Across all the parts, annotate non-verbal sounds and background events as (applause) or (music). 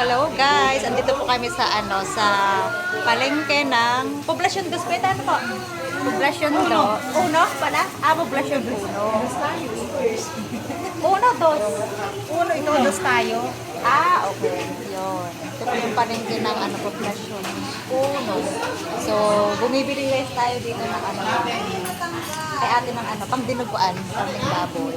Hello guys, andito po kami sa ano sa palengke ng Poblasyon Dos. Pwede ano po? Poblasyon do. Uno pala? Ah, Poblasyon Uno. Uno, dos. Uno, ito, dos tayo. Ah, okay. Yun. Ito po yung palengke ng ano, Poblasyon Uno. So, bumibili guys tayo dito ng ano, kay ate ng ano, pang dinuguan, pang baboy.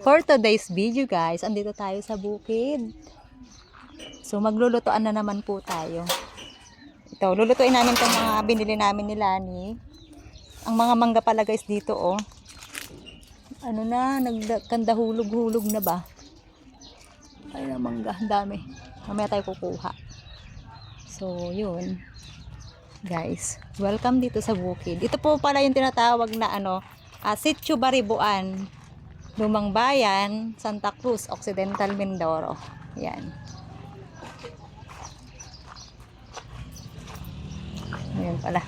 For today's video guys, andito tayo sa bukid. So maglulutoan na naman po tayo. Ito, lulutuin namin itong mga binili namin ni Lani. Ang mga mangga pala guys dito oh. Ano na, nagkanda hulog-hulog na ba? Ay na mangga, ang dami. Mamaya tayo kukuha. So, yun. Guys, welcome dito sa bukid. Ito po pala yung tinatawag na ano, uh, Sitio Baribuan. Lumang Bayan, Santa Cruz, Occidental Mindoro. Yan. Ayan pala.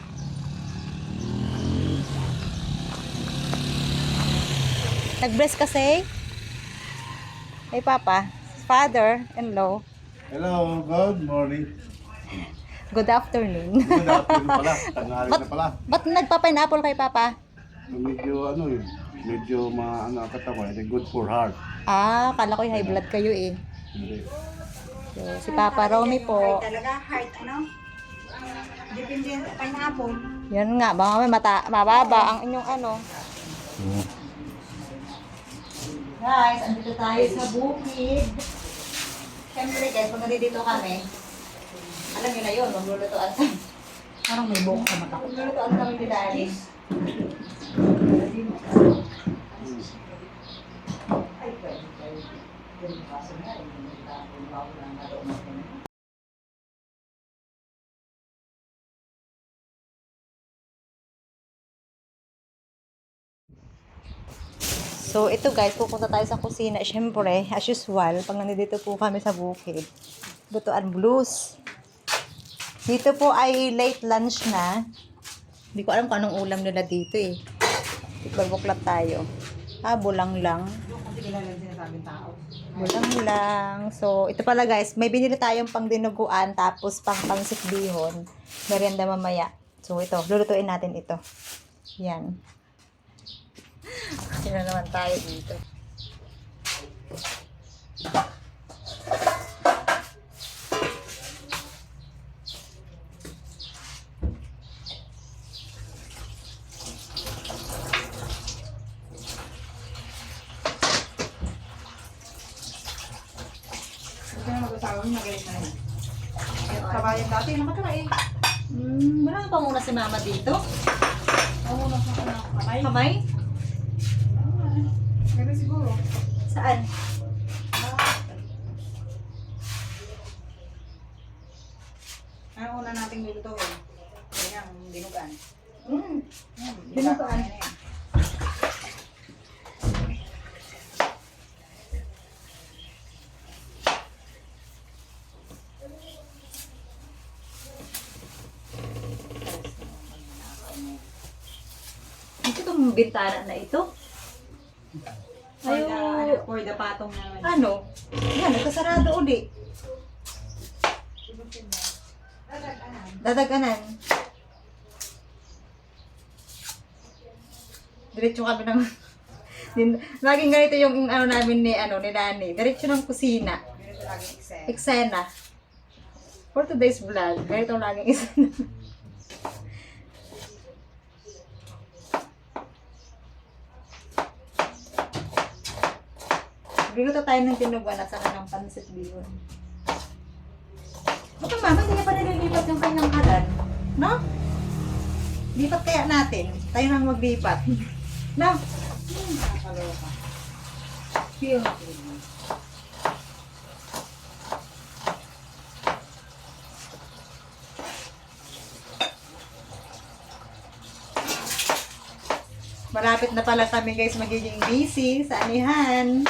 Nag-bless kasi. Hey Papa, father-in-law. Hello, good morning. Good afternoon. Good afternoon pala, (laughs) tanghali na pala. Ba't nagpa-pineapple kay Papa? Medyo ano eh, medyo ma ano ang katawan, eh, good for heart. Ah, kala ko high blood kayo eh. Hindi. So, si Papa Romy po. Talaga, heart, ano? Depende yan sa pineapple. Yan nga, baka may mata, mababa ang inyong ano. Guys, andito tayo sa bukid. Siyempre guys, pag nandito kami, alam niyo na yun, maglulutoan kami. Parang may buhok sa mata ko. Maglulutoan kami ni Daddy. Ay, pwede kayo. Yung kaso nga, hindi mo tapon ba ako ng kaloob mo. So, ito guys, pupunta tayo sa kusina. Siyempre, as usual, pag nandito po kami sa bukid, lutuan blues. Dito po ay late lunch na. Hindi ko alam kung anong ulam nila dito eh. Bagbuklat tayo. Ah, bulang lang. Bulang lang. So, ito pala guys, may binili tayong pang dinuguan, tapos pang pangsik bihon. Merienda mamaya. So, ito, lulutuin natin ito. Yan. Sino naman tayo dito? Ito na mag-usawa mo, magaling na yun. Kabayan dati, nakatira eh. Hmm, wala pa muna si mama dito. Oo, nasa ka na kamay. Kamay? Meron siguro. Saan? Ano una nating nilutuin? Yan, dinugan. Hmm. Yan, Dinugan. yan, yan. Ito itong bintana na ito. For the, ano, Ayaw. for the patong naman. Ano? Yan, nagkasarado uli. Dadaganan. Diretso kami ng... Din, (laughs) laging ganito yung ano namin ni ano ni Dani. Diretso ng kusina. Ganito lagi excel. Eksena. For today's vlog, ganito ang laging (laughs) eksena. Biluto tayo ng tinugan at saka ng pansit bihon. Baka mama, hindi na pa nililipat yung kanyang kalan. No? Lipat kaya natin. Tayo nang maglipat. (laughs) No? Nakakaloka. Feel. Malapit na pala kami guys magiging busy sa anihan.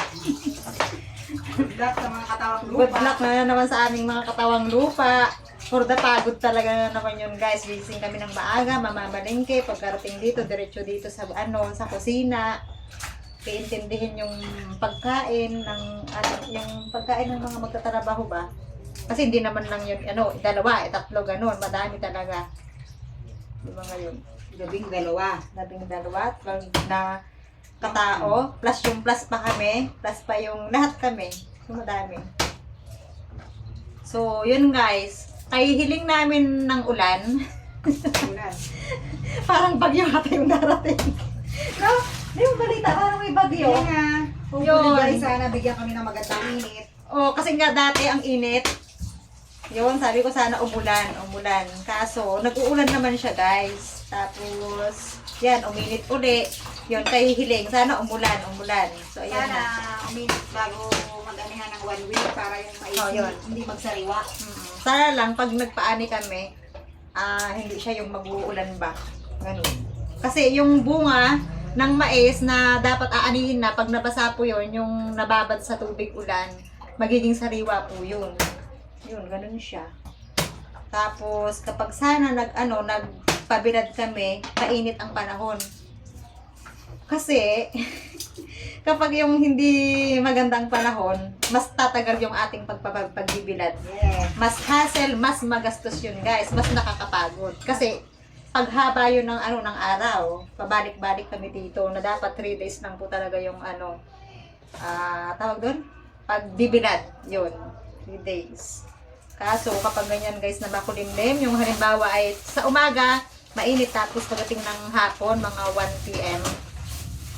Good luck sa mga katawang lupa. Good luck na naman sa aming mga katawang lupa. For the pagod talaga na naman yun guys. Gising kami ng maaga, mamamalingke. Pagkarating dito, diretso dito sa ano, sa kusina. Iintindihin yung pagkain ng ano, yung pagkain ng mga magtatrabaho ba? Kasi hindi naman lang yun, ano, dalawa, eh, tatlo, ganun. Madami talaga. Di ba ngayon? Gabing dalawa. labing dalawa, 12 na katao, plus yung plus pa kami, plus pa yung lahat kami. So, madami. So, yun guys. Kay hiling namin ng ulan. Ulan. (laughs) parang bagyo ata yung darating. (laughs) no? Di yung balita, parang may bagyo. Yun nga. Hopefully guys, sana bigyan kami ng magandang init. Oh, kasi nga dati ang init. Yun, sabi ko sana umulan, umulan. Kaso, nag-uulan naman siya, guys. Tapos, yan, uminit uli. Yun, kay Hiling, sana umulan, umulan. So, ayan Sana na. uminit bago mag-anihan ng one week para yung mais Oh, yun. hindi magsariwa. Mm. Sana lang, pag nagpaani kami, ah hindi siya yung mag-uulan ba. Ganun. Kasi yung bunga ng mais na dapat aanihin na, pag nabasa po yun, yung nababad sa tubig ulan, magiging sariwa po yun. Yun, ganun siya. Tapos, kapag sana nag, ano, nagpabilad kami, mainit ang panahon. Kasi, (laughs) kapag yung hindi magandang panahon, mas tatagal yung ating pagpapag- pagbibilad Yeah. mas hassle, mas magastos yun guys, mas nakakapagod. Kasi paghaba yun ng ano ng araw, pabalik-balik kami dito na dapat 3 days lang po talaga yung ano ah tawag doon pagbibilad yun 3 days kaso kapag ganyan guys na makulimlim yung halimbawa ay sa umaga mainit tapos pagdating ng hapon mga 1 p.m.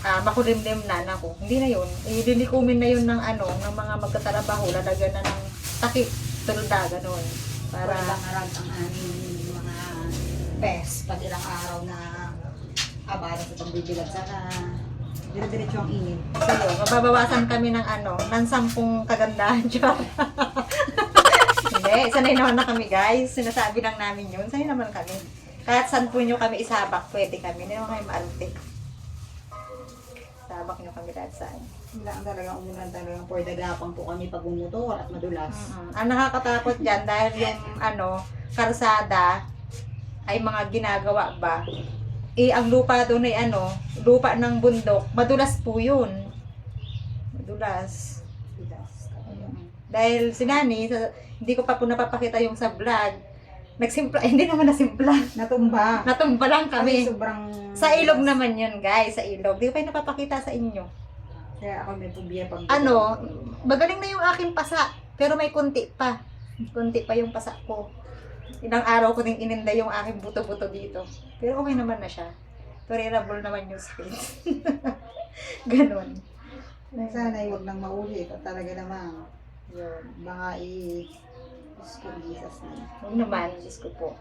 ah makulimlim na nako hindi na yun ililikumin na yun ng ano ng mga magtatrabaho lalagyan na ng takip tulda ganun Para ilang araw ang aming mga best pag ilang araw na abala sa pagbibilag. Sana dire-diretso ang init. So, yun, mababawasan kami ng ano, ng sampung kagandahan (laughs) dyan. (laughs) Hindi, sanay naman na kami guys. Sinasabi lang namin yun. Sanay naman kami. Kahit saan po nyo kami isabak, pwede kami. Hindi naman kami maarte. Sabak nyo kami kahit saan. Wala ang talagang umulan talagang for the gapang po kami pag umutor at madulas. Mm-mm. Ang nakakatakot dyan dahil yung ano, karsada ay mga ginagawa ba? Eh, ang lupa doon ay ano, lupa ng bundok. Madulas po yun. Madulas. Dulas. Dahil si Nani, sa, hindi ko pa po napapakita yung sa vlog. Nagsimpla, eh, (laughs) hindi naman nasimpla. Natumba. Natumba lang Kami kami. sobrang... Sa ilog naman yun, guys. Sa ilog. Di ko pa yung napapakita sa inyo. Kaya ako may pubiya pag... Ano, magaling na yung aking pasa. Pero may kunti pa. Kunti pa yung pasa ko. Ilang araw ko ding ininda yung aking buto-buto dito. Pero okay naman na siya. Tolerable naman yung space. (laughs) Ganon. Sana huwag nang maulit at talaga namang Yun. baka i... Diyos ko, Jesus na. Huwag naman, Diyos ko po.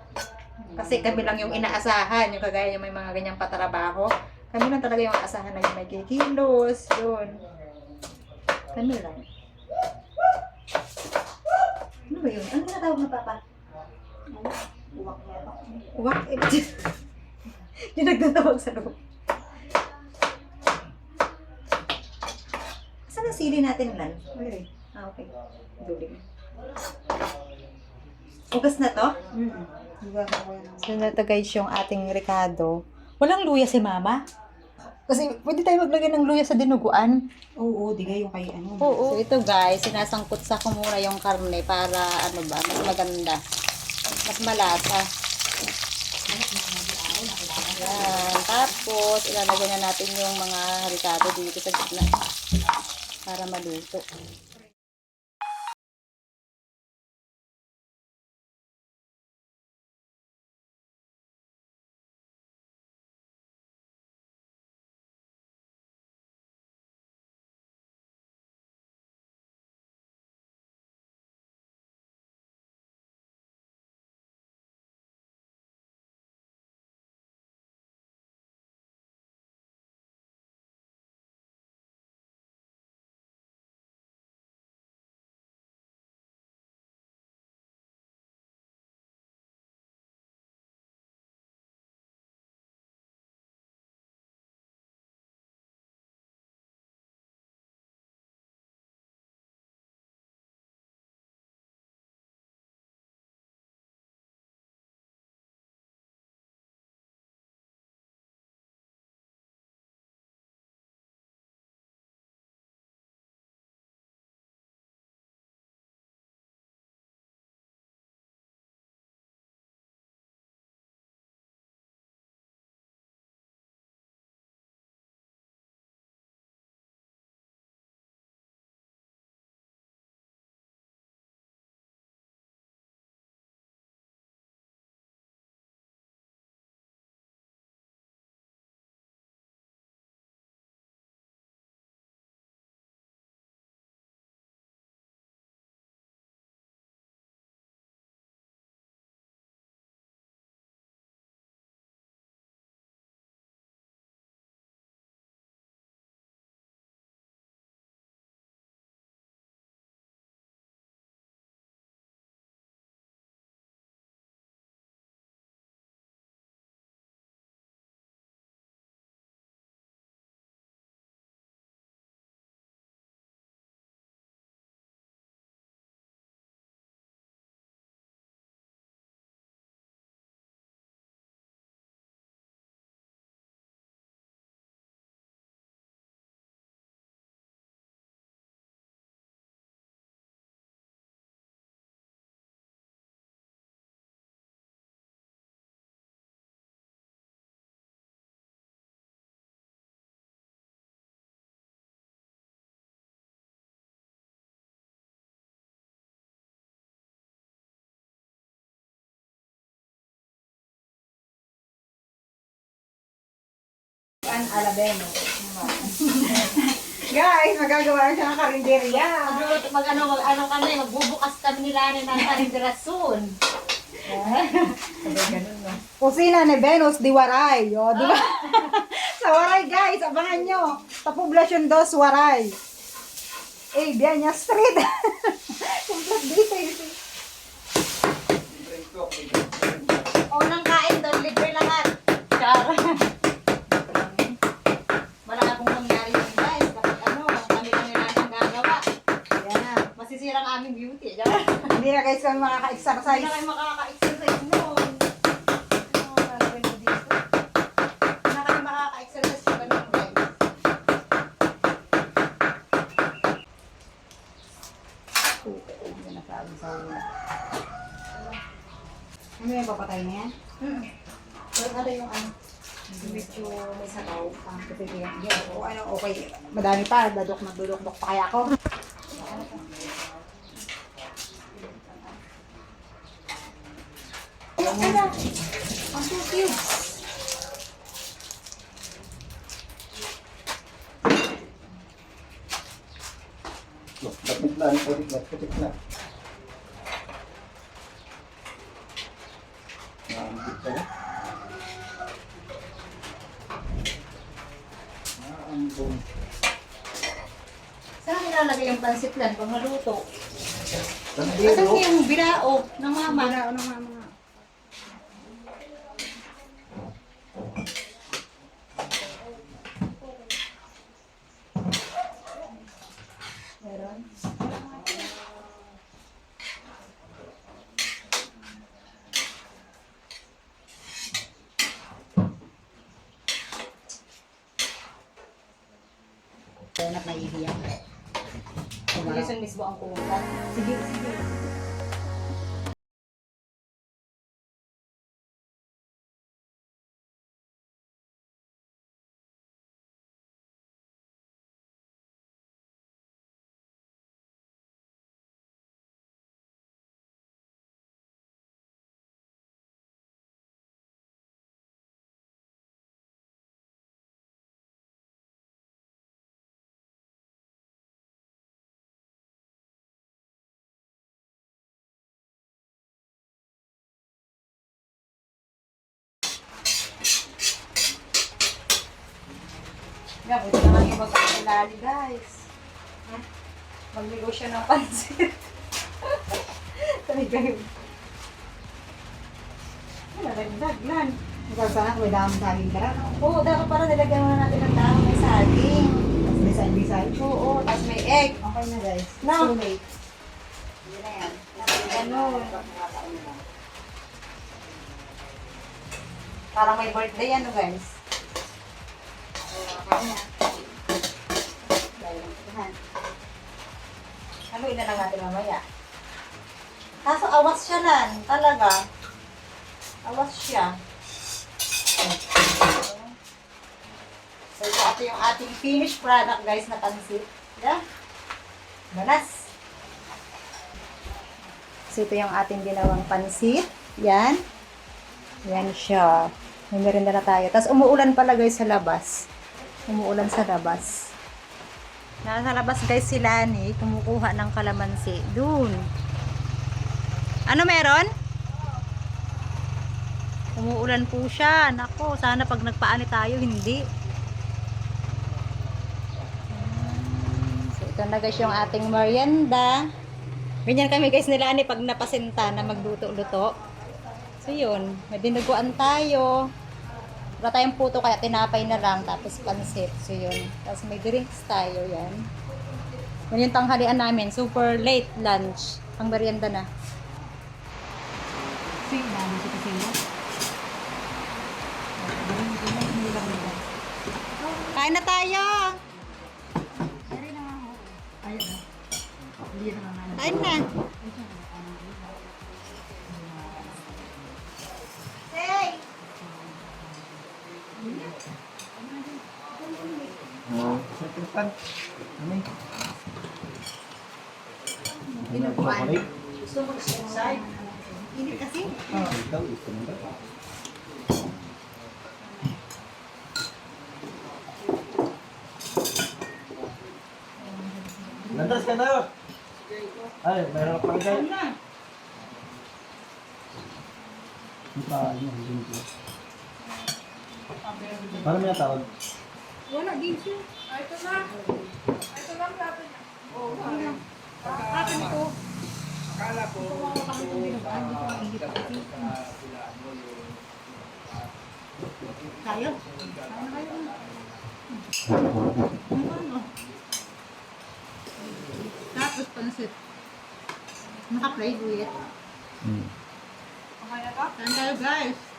Kasi kami lang yung inaasahan, yung kagaya yung may mga ganyang patrabaho. Kami lang talaga yung aasahan na yung may kikilos, yun. Kami lang. Ano ba yun? Ano na tawag na papa? Uwak na ako. Uwak. Eh, (laughs) yung nagtatawag sa loob. Saan ang sili natin, Lan? Okay. Ah, okay. Duling. Ugas na to? Yan. So, na to guys yung ating Ricardo. Walang luya si mama. Kasi pwede tayo maglagay ng luya sa dinuguan. Oo, di kayo kay ano. Oo. So ito guys, sinasangkot sa kumura yung karne para ano ba, mas maganda. Mas malasa. Yan. Tapos, ilalagay na natin yung mga Ricardo dito sa gitna. Para maluto. San Alabeno. Guys, magagawa na siya ng karinderya. Mag ano, mag ano kami, magbubukas kami nila ng karindera soon. Ganun no. Kusina ni Venus di Waray. O, di ba? (laughs) sa Waray, guys. Abangan nyo. Sa Poblacion 2, Waray. Eh, Bianya Street. Kumplat dito. eh. Unang kain doon, libre lahat. Char. Wala akong mangyari yun guys. Kapag ano, kami lang nila ang gagawa. Yan na. Masisira ang aming beauty. Char. Hindi na guys kami Hindi makaka-exercise. na kayo makaka-exercise noon. Ano ang gagawin mo dito? Hindi na kayo makaka-exercise sa ganun guys. Hindi na sabi sa Ano yung papatay na yan? Pero ano yung ano? Medyo may sabaw. Ah, kasi yan. Yan. O ano, okay. Madami pa. Dadok na dudok-dok pa kaya ako. Ay, ano? Ang two cubes. Lapit na, lapit na, lapit na. Naambit na. Naambong. Saan nilalagay yung pansit lan pag maluto? Tandero. yung bilao ng mama? Mga ano nga mga. Meron. Kaya na naiiyak. Bilis yung Yan, ito naman yung magkakalali guys. Ha? Magligo siya ng pansit. (laughs) Sabi kayo. Wala rin daglan. Ikaw sana may dami saging ka rin. Oo, dapat pala nilagyan muna natin ng dahon may saging. Tapos design-design. Oo, tapos may egg. Okay na guys. No. Yun na yan. Ganun. Parang may birthday ano guys. Haluin na lang natin mamaya. Kaso awas siya nan, talaga. Awas siya. So ito yung ating finished product guys na pansit. Yeah? Banas. So ito yung ating ginawang pansit. Yan. Yan siya. May merinda na tayo. Tapos umuulan pala guys sa labas. Umuulan sa labas. Nasa labas guys si Lani. Kumukuha ng kalamansi. Doon. Ano meron? Umuulan po siya. Nako, sana pag nagpaani tayo, hindi. So ito na guys yung ating merienda. Ganyan kami guys ni pag napasinta na magluto-luto. So yun, may dinuguan tayo. Wala tayong puto kaya tinapay na lang tapos pansit. So yun. Tapos may drinks tayo yan. Yan yung tanghalian namin. Super late lunch. Ang merienda na. Kain na tayo! Kain na! Hey! Oh, sa tupan. Ano? Inupan. Gusto mo sa inside? Init kasi? Oo. Ikaw, gusto mo ba? Landas ka meron pa kayo. Ito. Paano may tawag? Wala, din siya. Ito na. Ito lang plato niya. Akin ito. Tayo? Ano? Tapos pansit. Naka-play ulit. Okay na to? Saan tayo guys? Tignan mo na. Ako muna ang first bite. Sabi niya mo? Isa ya, tita. Hindi na tayo. Dinuguan eh.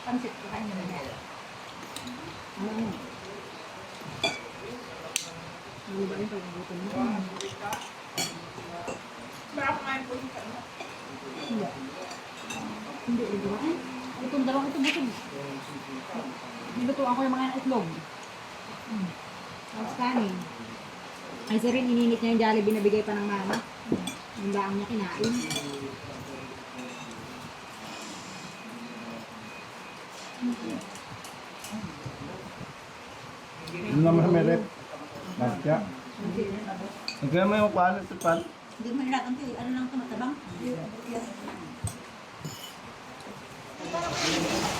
Pansit ko kain naman ba? Baka kumain po yung kanina. Hindi. Hindi, dinuguan. Itong dalawang ito butog. Nilutuan ko yung mga itlog. Mm. Tapos kanin. Ay, sir, ininit niya yung Jollibee na bigay pa ng mama. Yung daang niya kinain. Ano naman may rep? Masya. Ikaw mo yung paano ito pan? Hindi mo nilakan ito. Ano lang ito, matabang?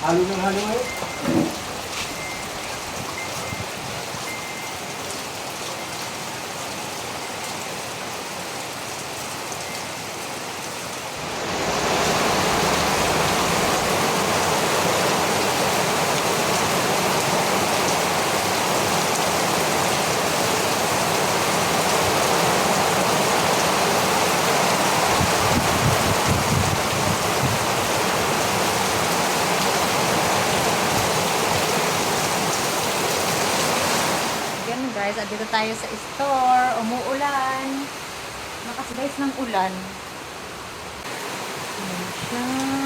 Halo ng halo ngayon. Dito tayo sa store. Umuulan. Lakas guys ng ulan. Ayan siya.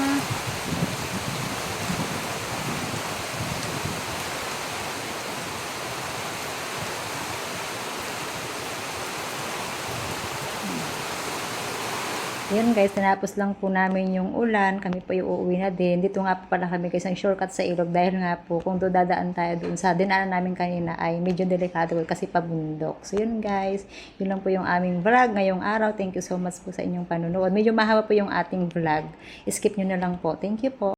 Yan guys, tinapos lang po namin yung ulan. Kami po yung uuwi na din. Dito nga po pala kami guys ang shortcut sa ilog dahil nga po kung doon dadaan tayo doon sa dinaanan namin kanina ay medyo delikado kasi pabundok. So yun guys, yun lang po yung aming vlog ngayong araw. Thank you so much po sa inyong panunood. Medyo mahaba po yung ating vlog. Skip nyo na lang po. Thank you po.